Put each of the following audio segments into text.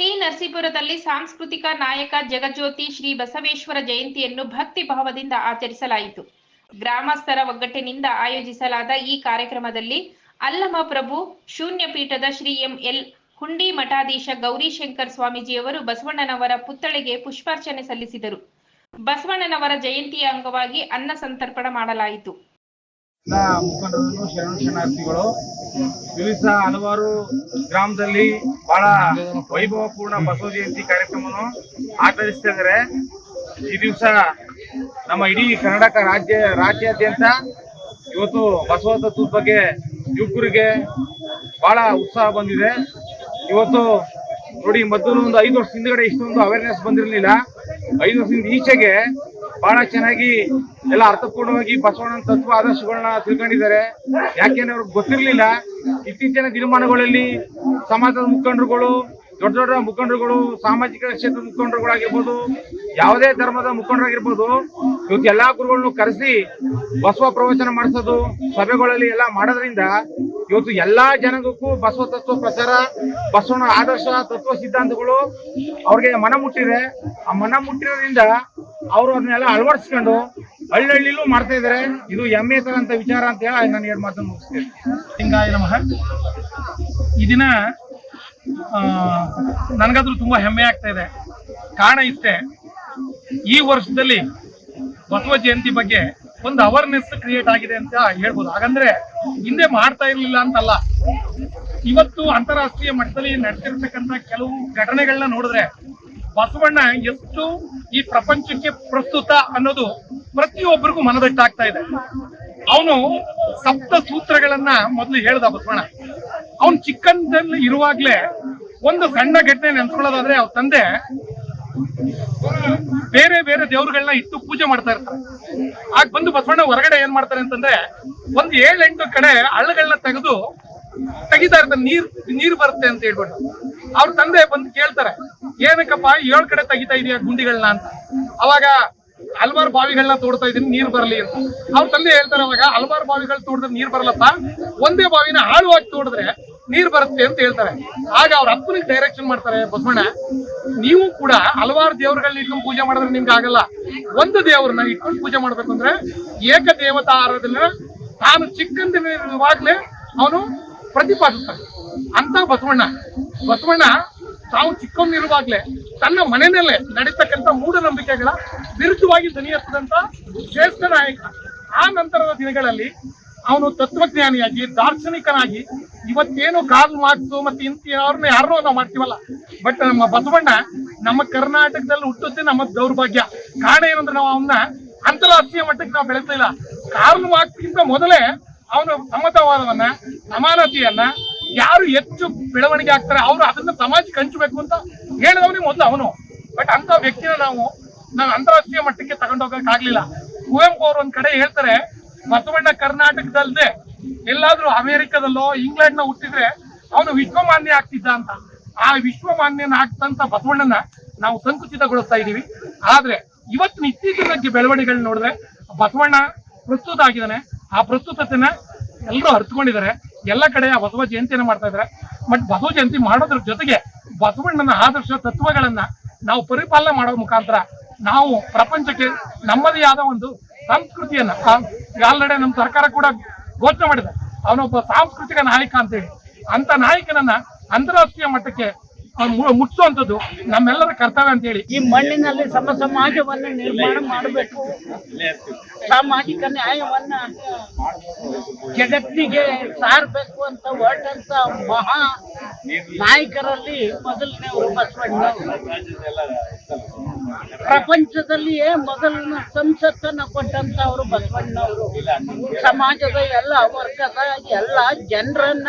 T ನರಸೀಪುರದಲ್ಲಿ ಸಾಂಸ್ಕೃತಿಕ ನಾಯಕ ಜಗಜ್ಯೋತಿ ಶ್ರೀ ಬಸವೇಶ್ವರ ಜಯಂತಿಯನ್ನು ಭಕ್ತಿ ಭಾವದಿಂದ ಆಚರಿಸಲಾಯಿತು. ಗ್ರಾಮಸ್ಥರ ಒಗ್ಗಟ್ಟಿನಿಂದ ಆಯೋಜಿಸಲಾದ ಈ ಕಾರ್ಯಕ್ರಮದಲ್ಲಿ ಅಲ್ಲಮ ಪ್ರಭು ಶೂನ್ಯ ಪೀಠದ ಶ್ರೀ ಎಂ ಎಲ್ ಹುಂಡಿ ಮಠಾಧೀಶ ಗೌರಿಶಂಕರ್ ಸ್ವಾಮೀಜಿಯವರು ಬಸವಣ್ಣನವರ ಪುತ್ಥಳಿಗೆ ಪುಷ್ಪಾರ್ಚನೆ ಸಲ್ಲಿಸಿದರು. ಬಸವಣ್ಣನವರ ಜಯಂತಿಯ ಅಂಗವಾಗಿ ಅನ್ನ ಸಂತರ್ಪಣ ಮಾಡಲಾಯಿತು. ಎಲ್ಲ ಮುಖಂಡರು ಶರಣ ಶರಣಾರ್ಥಿಗಳು ದಿವಸ ಹಲವಾರು ಗ್ರಾಮದಲ್ಲಿ ಬಹಳ ವೈಭವಪೂರ್ಣ ಬಸವ ಜಯಂತಿ ಕಾರ್ಯಕ್ರಮವನ್ನು ಆಚರಿಸ್ತಾ ಈ ದಿವಸ ನಮ್ಮ ಇಡೀ ಕರ್ನಾಟಕ ರಾಜ್ಯ, ರಾಜ್ಯಾದ್ಯಂತ ಇವತ್ತು ಬಸವ ತತ್ವದ ಬಗ್ಗೆ ಯುವಕರಿಗೆ ಬಹಳ ಉತ್ಸಾಹ ಬಂದಿದೆ. ಇವತ್ತು ನೋಡಿ ಮೊದಲು ಒಂದು ಐದು ವರ್ಷ ಹಿಂದ್ಗಡೆ ಇಷ್ಟೊಂದು ಅವೇರ್ನೆಸ್ ಬಂದಿರಲಿಲ್ಲ. ಐದು ವರ್ಷದಿಂದ ಈಚೆಗೆ ಬಹಳ ಚೆನ್ನಾಗಿ ಎಲ್ಲ ಅರ್ಥಪೂರ್ಣವಾಗಿ ಬಸವಣ್ಣನ ತತ್ವ ಆದರ್ಶಗಳನ್ನ ತಿಳ್ಕೊಂಡಿದ್ದಾರೆ. ಯಾಕೆಂದ್ರೆ ಅವ್ರಿಗೆ ಗೊತ್ತಿರಲಿಲ್ಲ. ಇತ್ತೀಚಿನ ದಿನಮಾನಗಳಲ್ಲಿ ಸಮಾಜದ ಮುಖಂಡರುಗಳು, ದೊಡ್ಡ ದೊಡ್ಡ ಮುಖಂಡರುಗಳು, ಸಾಮಾಜಿಕ ಕ್ಷೇತ್ರದ ಮುಖಂಡರುಗಳಾಗಿರ್ಬೋದು, ಯಾವುದೇ ಧರ್ಮದ ಮುಖಂಡರಾಗಿರ್ಬೋದು, ಇವತ್ತು ಎಲ್ಲಾ ಗುರುಗಳನ್ನು ಕರೆಸಿ ಬಸವ ಪ್ರವಚನ ಮಾಡಿಸೋದು, ಸಭೆಗಳಲ್ಲಿ ಎಲ್ಲ ಮಾಡೋದ್ರಿಂದ ಇವತ್ತು ಎಲ್ಲಾ ಜನಕ್ಕೂ ಬಸವ ತತ್ವ ಪ್ರಚಾರ, ಬಸವನ ಆದರ್ಶ, ತತ್ವ ಸಿದ್ಧಾಂತಗಳು ಅವ್ರಿಗೆ ಮನ ಮುಟ್ಟಿದೆ ಆ ಮನ ಮುಟ್ಟಿರೋದ್ರಿಂದ ಅವರು ಅದನ್ನೆಲ್ಲ ಅಳವಡಿಸ್ಕೊಂಡು ಹಳ್ಳಿಯಲ್ಲೂ ಮಾಡ್ತಾ ಇದ್ದಾರೆ. ಇದು ಹೆಮ್ಮೆ ತರಂತ ವಿಚಾರ ಅಂತ ಹೇಳಿ ನಾನು ಎರಡು ಮಾತನ್ನು ಮುಗಿಸ್ತೇನೆ. ಹಿಂಗಾಗಿ ನಮಃ. ಈ ದಿನ ನನಗಾದ್ರೂ ತುಂಬ ಹೆಮ್ಮೆ ಆಗ್ತಾ ಇದೆ. ಕಾರಣ ಇಷ್ಟೇ, ಈ ವರ್ಷದಲ್ಲಿ ಬಸವ ಜಯಂತಿ ಬಗ್ಗೆ ಒಂದು ಅವೇರ್ನೆಸ್ ಕ್ರಿಯೇಟ್ ಆಗಿದೆ ಅಂತ ಹೇಳ್ಬೋದು. ಹಾಗಂದ್ರೆ ಹಿಂದೆ ಮಾಡ್ತಾ ಇರಲಿಲ್ಲ ಅಂತಲ್ಲ. ಇವತ್ತು ಅಂತಾರಾಷ್ಟ್ರೀಯ ಮಟ್ಟದಲ್ಲಿ ನಡೆಸಿರ್ತಕ್ಕಂಥ ಕೆಲವು ಘಟನೆಗಳನ್ನ ನೋಡಿದ್ರೆ ಬಸವಣ್ಣ ಎಷ್ಟು ಈ ಪ್ರಪಂಚಕ್ಕೆ ಪ್ರಸ್ತುತ ಅನ್ನೋದು ಪ್ರತಿಯೊಬ್ಬರಿಗೂ ಮನದಟ್ಟಾಗ್ತಾ ಇದೆ. ಅವನು ಸಪ್ತ ಸೂತ್ರಗಳನ್ನ ಮೊದಲು ಹೇಳ್ದ ಬಸವಣ್ಣ. ಅವನು ಚಿಕ್ಕಂದಲ್ಲಿ ಇರುವಾಗ್ಲೇ ಒಂದು ಸಣ್ಣ ಘಟನೆ ನೆನ್ಸ್ಕೊಳ್ಳೋದಾದ್ರೆ ಅವ್ರ ತಂದೆ ಬೇರೆ ಬೇರೆ ದೇವ್ರುಗಳನ್ನ ಇಟ್ಟು ಪೂಜೆ ಮಾಡ್ತಾ ಇರ್ತಾರೆ. ಆಗ ಬಂದು ಬಸವಣ್ಣ ಹೊರಗಡೆ ಏನ್ ಮಾಡ್ತಾರೆ ಅಂತಂದ್ರೆ ಒಂದ್ ಏಳೆಂಟು ಕಡೆ ಹಳ್ಳಗಳನ್ನ ತೆಗೆದು ತೆಗಿತಾ ಇರ್ತಾರೆ. ನೀರ್ ನೀರ್ ಬರುತ್ತೆ ಅಂತ ಹೇಳ್ಬಿಟ್ಟು. ಅವ್ರ ತಂದೆ ಬಂದು ಕೇಳ್ತಾರೆ, ಏನಕ್ಕಪ್ಪ ಏಳ್ ಕಡೆ ತೆಗಿತಾ ಇದೆಯಾ ಗುಂಡಿಗಳನ್ನ ಅಂತ. ಅವಾಗ ಹಲವಾರು ಬಾವಿಗಳನ್ನ ತೋಡ್ತಾ ಇದೀನಿ ನೀರ್ ಬರಲಿ ಅಂತ. ಅವ್ರ ತಂದೆ ಹೇಳ್ತಾರೆ ಅವಾಗ, ಹಲವಾರು ಬಾವಿಗಳು ತೋಡಿದ್ರೆ ನೀರ್ ಬರಲ್ಲಪ್ಪ. ಒಂದೇ ಬಾವಿನ ಆಳುವಾಗಿ ತೋಡಿದ್ರೆ ನೀರ್ ಬರುತ್ತೆ ಅಂತ ಹೇಳ್ತಾರೆ. ಆಗ ಅವ್ರ ಅಪ್ಪನಿಗೆ ಡೈರೆಕ್ಷನ್ ಮಾಡ್ತಾರೆ, ಬಸವಣ್ಣ, ನೀವು ಕೂಡ ಹಲವಾರು ದೇವರುಗಳನ್ನ ಇಟ್ಕೊಂಡು ಪೂಜೆ ಮಾಡಿದ್ರೆ ನಿಮ್ಗೆ ಆಗಲ್ಲ. ಒಂದು ದೇವ್ರನ್ನ ಇಟ್ಕೊಂಡು ಪೂಜೆ ಮಾಡ್ಬೇಕು ಅಂದ್ರೆ ಏಕ ದೇವತಾ ಆರಾಧನೆ, ತಾನು ಚಿಕ್ಕಂದಿನವಾಗ್ಲೇ ಅವನು ಪ್ರತಿಪಾದಿಸ್ತಾನೆ. ಅಂತ ಬಸವಣ್ಣ. ಬಸವಣ್ಣ ತಾವು ಚಿಕ್ಕವನಿರುವಾಗಲೇ ತನ್ನ ಮನೆಯಲ್ಲೇ ನಡೀತಕ್ಕಂಥ ಮೂಢನಂಬಿಕೆಗಳ ವಿರುದ್ಧವಾಗಿ ಧ್ವನಿ ಎತ್ತದಂತ ಶ್ರೇಷ್ಠ ನಾಯಕ. ಆ ನಂತರದ ದಿನಗಳಲ್ಲಿ ಅವನು ತತ್ವಜ್ಞಾನಿಯಾಗಿ, ದಾರ್ಶನಿಕನಾಗಿ ಇವತ್ತೇನು ಕಾರ್ಲ್ ಮತ್ತು ಮತ್ತೆ ಇಂಥವ್ರನ್ನ ಯಾರನ್ನೋ ನಾವು ಮಾಡ್ತೀವಲ್ಲ. ಬಟ್ ನಮ್ಮ ಬಸವಣ್ಣ ನಮ್ಮ ಕರ್ನಾಟಕದಲ್ಲಿ ಹುಟ್ಟುತ್ತೆ ನಮ್ಮ ದೌರ್ಭಾಗ್ಯ. ಕಾರಣ ಏನಂದ್ರೆ ನಾವು ಅವನ್ನ ಅಂತಾರಾಷ್ಟ್ರೀಯ ಮಟ್ಟಕ್ಕೆ ನಾವು ಬೆಳೆಸಲಿಲ್ಲ ಕಾರ್ಲ್ ಮಾರ್ಕ್ಸ್ಗಿಂತ ಮೊದಲೇ ಅವನು ಸಮತವಾದವನ್ನ ಸಮಾನತೆಯನ್ನ ಯಾರು ಹೆಚ್ಚು ಬೆಳವಣಿಗೆ ಆಗ್ತಾರೆ, ಅವರು ಅದನ್ನ ಸಮಾಜಕ್ಕೆ ಹಂಚಬೇಕು ಅಂತ ಹೇಳಿದವನಿಗೆ ಮೊದಲು ಅವನು. ಬಟ್ ಅಂತ ವ್ಯಕ್ತಿನ ನಾವು ನಾವು ಅಂತಾರಾಷ್ಟ್ರೀಯ ಮಟ್ಟಕ್ಕೆ ತಗೊಂಡೋಗಕ್ಕಾಗ್ಲಿಲ್ಲ ಕುವೆಂಪು ಅವರು ಒಂದ್ ಕಡೆ ಹೇಳ್ತಾರೆ, ಬಸವಣ್ಣ ಕರ್ನಾಟಕದಲ್ಲದೆ ಎಲ್ಲಾದ್ರೂ ಅಮೆರಿಕದಲ್ಲೋ ನ ಹುಟ್ಟಿದ್ರೆ ಅವನು ವಿಶ್ವಮಾನ್ಯ ಆಗ್ತಿದ್ದ ಅಂತ. ಆ ವಿಶ್ವಮಾನ್ಯನ ಆಗ್ತಂತ ಬಸವಣ್ಣನ ನಾವು ಸಂಕುಚಿತಗೊಳಿಸ್ತಾ ಇದೀವಿ ಆದ್ರೆ ಇವತ್ತಿನ ಇತ್ತೀಚಿನ ಬೆಳವಣಿಗೆಗಳನ್ನ ನೋಡಿದ್ರೆ ಬಸವಣ್ಣ ಪ್ರಸ್ತುತ ಆಗಿದ್ದಾನೆ. ಆ ಪ್ರಸ್ತುತತೆನ ಎಲ್ಲರೂ ಅರ್ಥಕೊಂಡಿದ್ದಾರೆ ಎಲ್ಲ ಕಡೆ ಆ ಬಸವ ಜಯಂತಿಯನ್ನು ಮಾಡ್ತಾ ಇದ್ದಾರೆ. ಬಟ್ ಬಸವ ಜಯಂತಿ ಮಾಡೋದ್ರ ಜೊತೆಗೆ ಬಸವಣ್ಣನ ಆದರ್ಶ ತತ್ವಗಳನ್ನ ನಾವು ಪರಿಪಾಲನೆ ಮಾಡೋ ಮುಖಾಂತರ ನಾವು ಪ್ರಪಂಚಕ್ಕೆ ನಮ್ಮದೇ ಆದ ಒಂದು ಸಂಸ್ಕೃತಿಯನ್ನ ಆಲ್ರೆಡಿ ನಮ್ಮ ಸರ್ಕಾರ ಕೂಡ ಘೋಷಣೆ ಮಾಡಿದೆ. ಅವನೊಬ್ಬ ಸಾಂಸ್ಕೃತಿಕ ನಾಯಕ ಅಂತೇಳಿ. ಅಂತ ನಾಯಕನನ್ನ ಅಂತಾರಾಷ್ಟ್ರೀಯ ಮಟ್ಟಕ್ಕೆ ಮುಟ್ಸುವಂಥದ್ದು ನಮ್ಮೆಲ್ಲರ ಕರ್ತವ್ಯ ಅಂತೇಳಿ. ಈ ಮಣ್ಣಿನಲ್ಲಿ ಸಮ ಸಮಾಜವನ್ನು ನಿರ್ಮಾಣ ಮಾಡಬೇಕು. ಸಾಮಾಜಿಕ ನ್ಯಾಯವನ್ನ ಜಗತ್ತಿಗೆ ಸಾರಬೇಕು ಅಂತ ಹೊರಟಂತ ಮಹಾ ನಾಯಕರಲ್ಲಿ ಮೊದಲನೇವರು ಬಸವಣ್ಣ ಪ್ರಪಂಚದಲ್ಲಿಯೇ ಮೊದಲನ ಸಂಸತ್ತನ್ನ ಕೊಟ್ಟಂತವರು ಬಸವಣ್ಣವರು ಸಮಾಜದ ಎಲ್ಲ ವರ್ಗದ ಎಲ್ಲ ಜನರನ್ನ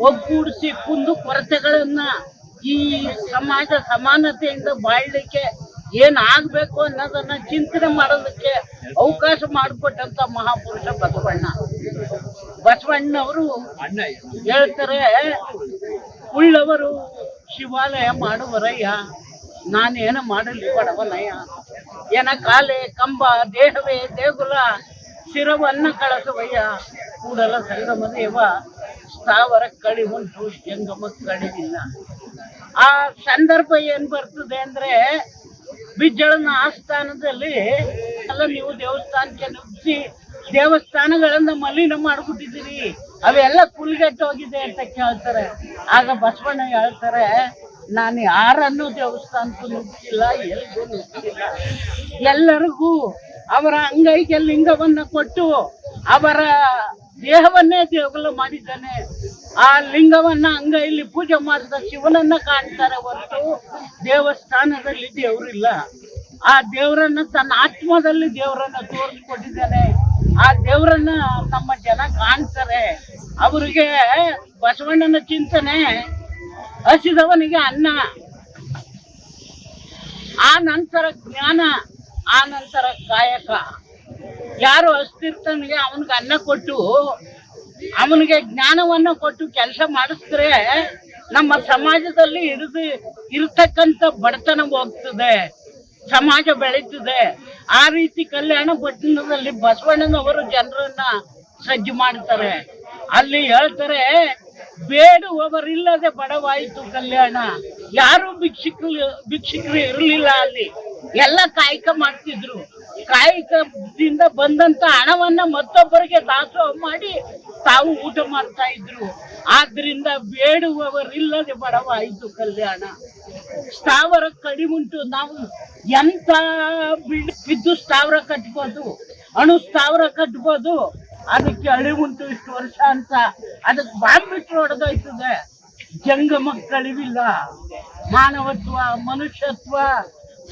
ಒಗ್ಗೂಡಿಸಿ ಕುಂದು ಕೊರತೆಗಳನ್ನ ಈ ಸಮಾಜ ಸಮಾನತೆಯಿಂದ ಬಾಳ್ಲಿಕ್ಕೆ ಏನ್ ಆಗ್ಬೇಕು ಅನ್ನೋದನ್ನ ಚಿಂತನೆ ಮಾಡೋದಕ್ಕೆ ಅವಕಾಶ ಮಾಡಿಕೊಟ್ಟಂತ ಮಹಾಪುರುಷ ಬಸವಣ್ಣ. ಬಸವಣ್ಣವರು ಹೇಳ್ತಾರೆ, ಉಳ್ಳವರು ಶಿವಾಲಯ ಮಾಡುವರಯ್ಯ, ನಾನೇನು ಮಾಡಲಿ ಬಡವನಯ್ಯ. ಏನ ಕಾಲೆ ಕಂಬ, ದೇಹವೇ ದೇಗುಲ ಶಿರವನ್ನ ಕಳಸವಯ್ಯ ಕೂಡಲ ಸಂಗಮ ದೇವ ಸ್ಥಾವರ ಕಳಿ ಉಂಟು ಜಂಗಮ ಕಳಿವಿಲ್ಲ ಆ ಸಂದರ್ಭ ಏನ್ ಬರ್ತದೆ ಅಂದ್ರೆ ಬಿಜ್ಜಳನ ಆಸ್ಥಾನದಲ್ಲಿ ಎಲ್ಲ ನೀವು ದೇವಸ್ಥಾನಕ್ಕೆ ನುಗ್ಗಿಸಿ ದೇವಸ್ಥಾನಗಳನ್ನ ಮಲಿನ ಮಾಡ್ಬಿಟ್ಟಿದ್ದೀರಿ. ಅವೆಲ್ಲ ಕುಲ್ಗೆಟ್ಟೋಗಿದೆ ಅಂತ ಕೇಳ್ತಾರೆ. ಆಗ ಬಸವಣ್ಣ ಹೇಳ್ತಾರೆ, ನಾನು ಯಾರನ್ನು ದೇವಸ್ಥಾನಕ್ಕೂ ನುಗ್ಗಿಲ್ಲ ಎಲ್ಲಿಗೂ ನುಗ್ಗಿಲ್ಲ. ಎಲ್ಲರಿಗೂ ಅವರ ಅಂಗೈಗೆ ಲಿಂಗವನ್ನ ಕೊಟ್ಟು ಅವರ ದೇಹವನ್ನೇ ದೇವಗಳು ಮಾಡಿದ್ದಾನೆ. ಆ ಲಿಂಗವನ್ನ ಅಂಗೈಲಿ ಪೂಜೆ ಮಾಡಿದ ಶಿವನನ್ನ ಕಾಣ್ತಾರೆ ಹೊರತು ದೇವಸ್ಥಾನದಲ್ಲಿ ದೇವರಿಲ್ಲ. ಆ ದೇವರನ್ನ ತನ್ನ ಆತ್ಮದಲ್ಲಿ ದೇವರನ್ನ ತೋರಿಸ್ಕೊಟ್ಟಿದ್ದಾನೆ. ಆ ದೇವರನ್ನ ನಮ್ಮ ಜನ ಕಾಣ್ತಾರೆ. ಅವರಿಗೆ ಬಸವಣ್ಣನ ಚಿಂತನೆ, ಹಸಿದವನಿಗೆ ಅನ್ನ, ಆ ನಂತರ ಜ್ಞಾನ ಆ ನಂತರ ಕಾಯಕ ಯಾರು ಅಸ್ತಿರ್ತನಿಗೆ ಅವನಿಗೆ ಅನ್ನ ಕೊಟ್ಟು, ಅವನಿಗೆ ಜ್ಞಾನವನ್ನು ಕೊಟ್ಟು ಕೆಲಸ ಮಾಡಿಸಿದ್ರೆ ನಮ್ಮ ಸಮಾಜದಲ್ಲಿ ಇರಿದು ಇರತಕ್ಕಂತ ಬಡತನ ಹೋಗ್ತದೆ. ಸಮಾಜ ಬೆಳೀತದೆ. ಆ ರೀತಿ ಕಲ್ಯಾಣ ಪಟ್ಟಣದಲ್ಲಿ ಬಸವಣ್ಣನವರು ಜನರನ್ನ ಸಜ್ಜು ಮಾಡ್ತಾರೆ. ಅಲ್ಲಿ ಹೇಳ್ತಾರೆ, ಬೇಡುವವರಿಲ್ಲದೆ ಬಡವಾಯಿತು ಕಲ್ಯಾಣ. ಯಾರು ಭಿಕ್ಷಕ್ರು, ಭಿಕ್ಷುಕರು ಇರಲಿಲ್ಲ ಅಲ್ಲಿ. ಎಲ್ಲ ಕಾಯಕ ಮಾಡ್ತಿದ್ರು. ಕಾಯಕದಿಂದ ಬಂದಂತ ಹಣವನ್ನ ಮತ್ತೊಬ್ಬರಿಗೆ ದಾಸೋಹ ಮಾಡಿ ತಾವು ಊಟ ಮಾಡ್ತಾ ಇದ್ರು. ಆದ್ರಿಂದ ಬೇಡುವವರಿಲ್ಲದೆ ಬಡವಾಯಿತು ಕಲ್ಯಾಣ. ಸ್ಥಾವರ ಕಡಿಮುಂಟು ನಾವು ಎಂತ ಬಿದ್ದು ಸ್ಥಾವರ ಕಟ್ಬೋದು, ಅಣು ಸ್ಥಾವರ ಕಟ್ಬೋದು, ಅದಕ್ಕೆ ಅಳಿವುಂಟು ಇಷ್ಟು ವರ್ಷ ಅಂತ. ಅದಕ್ಕೆ ಬಾಂಬಿಟ್ಟು ಹೊಡೆದೋಯ್ತದೆ. ಜಂಗ ಮಕ್ಕಳಿವಿಲ್ಲ. ಮಾನವತ್ವ, ಮನುಷ್ಯತ್ವ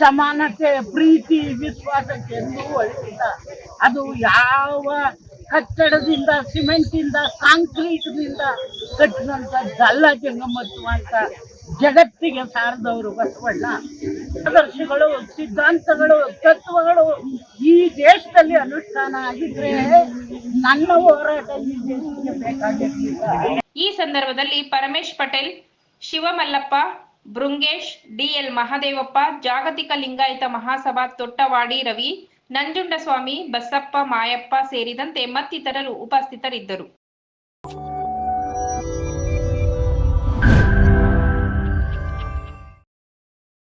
ಸಮಾನತೆ, ಪ್ರೀತಿ, ವಿಶ್ವಾಸಕ್ಕೆ ಎಂದೂ ಅದು ಯಾವ ಕಟ್ಟಡದಿಂದ, ಸಿಮೆಂಟಿಂದ, ಕಾಂಕ್ರೀಟ್ನಿಂದ ಕಟ್ಟಿದಂಥದ್ದಲ್ಲ ಜಂಗಮತ್ವ ಅಂತ ಜಗತ್ತಿಗೆ ಸಾರದವರು ಬಸವಣ್ಣ. ಆದರ್ಶಗಳು, ಸಿದ್ಧಾಂತಗಳು, ತತ್ವಗಳು ಈ ದೇಶದಲ್ಲಿ ಅನುಷ್ಠಾನ ಆಗಿದ್ರೆ ನನ್ನ ಹೋರಾಟ ಈ ದೇಶಕ್ಕೆ ಬೇಕಾಗಿರ್ಲಿಲ್ಲ. ಈ ಸಂದರ್ಭದಲ್ಲಿ ಪರಮೇಶ್ ಪಟೇಲ್, ಶಿವಮಲ್ಲಪ್ಪ ಬೃಂಗೇಶ್ ಡಿಎಲ್ ಮಹದೇವಪ್ಪ ಜಾಗತಿಕ ಲಿಂಗಾಯತ ಮಹಾಸಭಾ ತೊಟ್ಟವಾಡಿ ರವಿ ನಂಜುಂಡಸ್ವಾಮಿ ಬಸಪ್ಪ ಮಾಯಪ್ಪ ಸೇರಿದಂತೆ ಮತ್ತಿತರರು ಉಪಸ್ಥಿತರಿದ್ದರು.